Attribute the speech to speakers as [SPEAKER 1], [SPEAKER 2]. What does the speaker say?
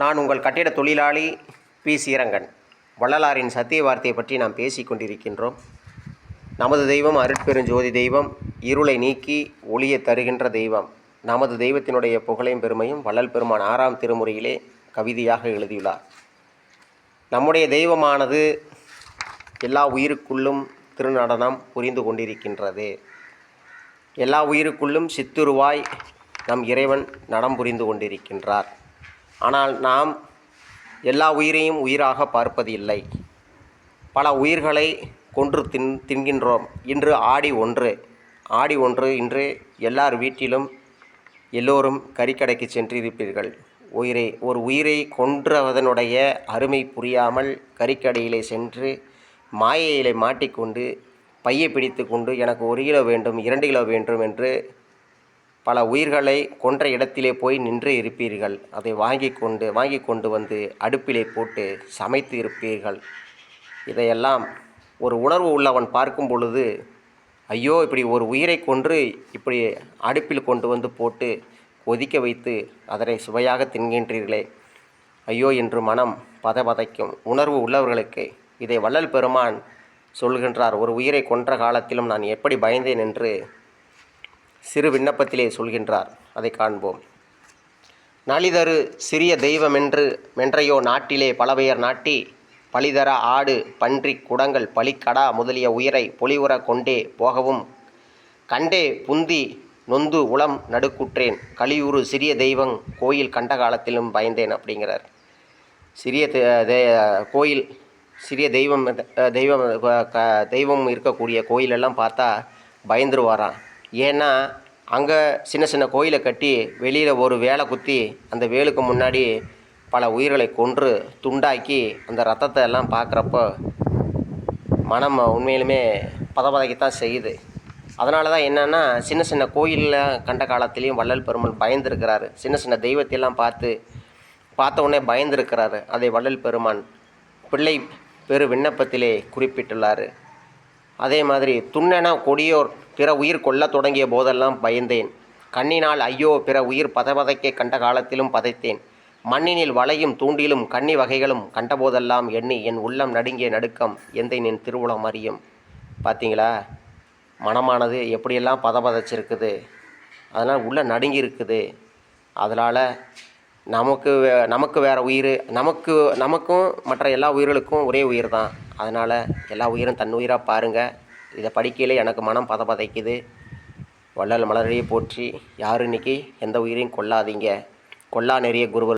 [SPEAKER 1] நான் உங்கள் கட்டிட தொழிலாளி பி. சீரங்கன். வள்ளலாரின் சத்திய வார்த்தையை பற்றி நாம் பேசி கொண்டிருக்கின்றோம். நமது தெய்வம் அருட்பெருஞ்சோதி தெய்வம். இருளை நீக்கி ஒளியை தருகின்ற தெய்வம். நமது தெய்வத்தினுடைய புகழையும் பெருமையும் வள்ளல் பெருமான் ஆறாம் திருமுறையிலே கவிதையாக எழுதியுள்ளார். நம்முடைய தெய்வமானது எல்லா உயிருக்குள்ளும் திருநடனம் புரிந்து கொண்டிருக்கின்றது. எல்லா உயிருக்குள்ளும் சித்துருவாய் நம் இறைவன் நடம் புரிந்து கொண்டிருக்கின்றார். ஆனால் நாம் எல்லா உயிரையும் உயிராக பார்ப்பது இல்லை. பல உயிர்களை கொன்று தின் தின்கின்றோம். இன்று ஆடி ஒன்று. ஆடி ஒன்று இன்று எல்லார் வீட்டிலும் எல்லோரும் கறிக்கடைக்கு சென்றிருப்பீர்கள். உயிரை ஒரு உயிரை கொன்றவதனுடைய அருமை புரியாமல் கறிக்கடையிலே சென்று மாயையிலே மாட்டிக்கொண்டு பையை பிடித்து கொண்டு எனக்கு ஒரு கிலோ வேண்டும் இரண்டு கிலோ வேண்டும் என்று பல உயிர்களை கொன்ற இடத்திலே போய் நின்று இருப்பீர்கள். அதை வாங்கி கொண்டு வாங்கி கொண்டு வந்து அடுப்பிலே போட்டு சமைத்து இருப்பீர்கள். இதையெல்லாம் ஒரு உணர்வு உள்ளவன் பார்க்கும் பொழுது ஐயோ இப்படி ஒரு உயிரை கொன்று இப்படி அடுப்பில் கொண்டு வந்து போட்டு கொதிக்க வைத்து அதனை சுவையாக தின்கின்றீர்களே. ஐயோ என்று மனம் பதபதைக்கும் உணர்வு உள்ளவர்களுக்கு இதை வள்ளல் பெருமான் சொல்கின்றார் ஒரு உயிரை கொன்ற காலத்திலும் நான் எப்படி பயந்தேன்? என்று சிறு விண்ணப்பத்திலே சொல்கின்றார். அதை காண்போம். நலிதரு சிறிய தெய்வமென்று மென்றையோ நாட்டிலே பலபெயர் நாட்டி பழிதர ஆடு பன்றி குடங்கள் பலிக்கடா முதலிய உயிரை பொலிவுற கொண்டே போகவும் கண்டே புந்தி நொந்து உளம் நடுக்குற்றேன் கலியுறு சிறிய தெய்வம் கோயில் கண்ட காலத்திலும் பயந்தேன் அப்படிங்கிறார். சிறிய தெ- தெ- கோயில் சிறிய தெய்வம் தெய்வம் தெய்வம் இருக்கக்கூடிய கோயிலெல்லாம் பார்த்தா பயந்துருவாராம். ஏன்னா அங்கே சின்ன சின்ன கோயிலை கட்டி வெளியில் ஒரு வேலை குத்தி அந்த வேலுக்கு முன்னாடி பல உயிர்களை கொன்று துண்டாக்கி அந்த ரத்தத்தை எல்லாம் பார்க்குறப்போ மனம் உண்மையிலுமே பதபதைக்கத்தான் செய்யுது. அதனால தான் என்னென்னா சின்ன சின்ன கோயிலில் கண்ட காலத்துலேயும் வள்ளல் பெருமான் பயந்துருக்கிறாரு. சின்ன சின்ன தெய்வத்தையெல்லாம் பார்த்து பார்த்த உடனே பயந்துருக்கிறாரு. அதை வள்ளல் பெருமான் பிள்ளை பெரு விண்ணப்பத்திலே குறிப்பிட்டுள்ளார். அதே மாதிரி துண்ணென கொடியோர் பிற உயிர் கொல்லத் தொடங்கிய போதெல்லாம் பயந்தேன். கண்ணினால் ஐயோ பிற உயிர் பதபதைக்க கண்ட காலத்திலும் பதைத்தேன். மண்ணினில் வளையும் தூண்டிலும் கன்னி வகைகளும் கண்டபோதெல்லாம் எண்ணி என் உள்ளம் நடுங்கிய நடுக்கம் எந்தை நின் திருவுளம் அறியும். பார்த்தீங்களா மனமானது எப்படியெல்லாம் பதபதைச்சிருக்குது? அதனால் உள்ள நடுங்கி இருக்குது அதனால் நமக்கு வே- நமக்கு வேறு உயிர் நமக்கு நமக்கும் மற்ற எல்லா உயிர்களுக்கும் ஒரே உயிர் தான் அதனால் எல்லா உயிரும் தன் உயிராக பாருங்கள் இதை படிக்கையில் எனக்கு மனம் பத பதைக்குது வள்ளல் மலரையே போற்றி யாரும் இன்னைக்கு எந்த உயிரையும் கொல்லாதீங்க. கொல்லா நெறிய குருவர்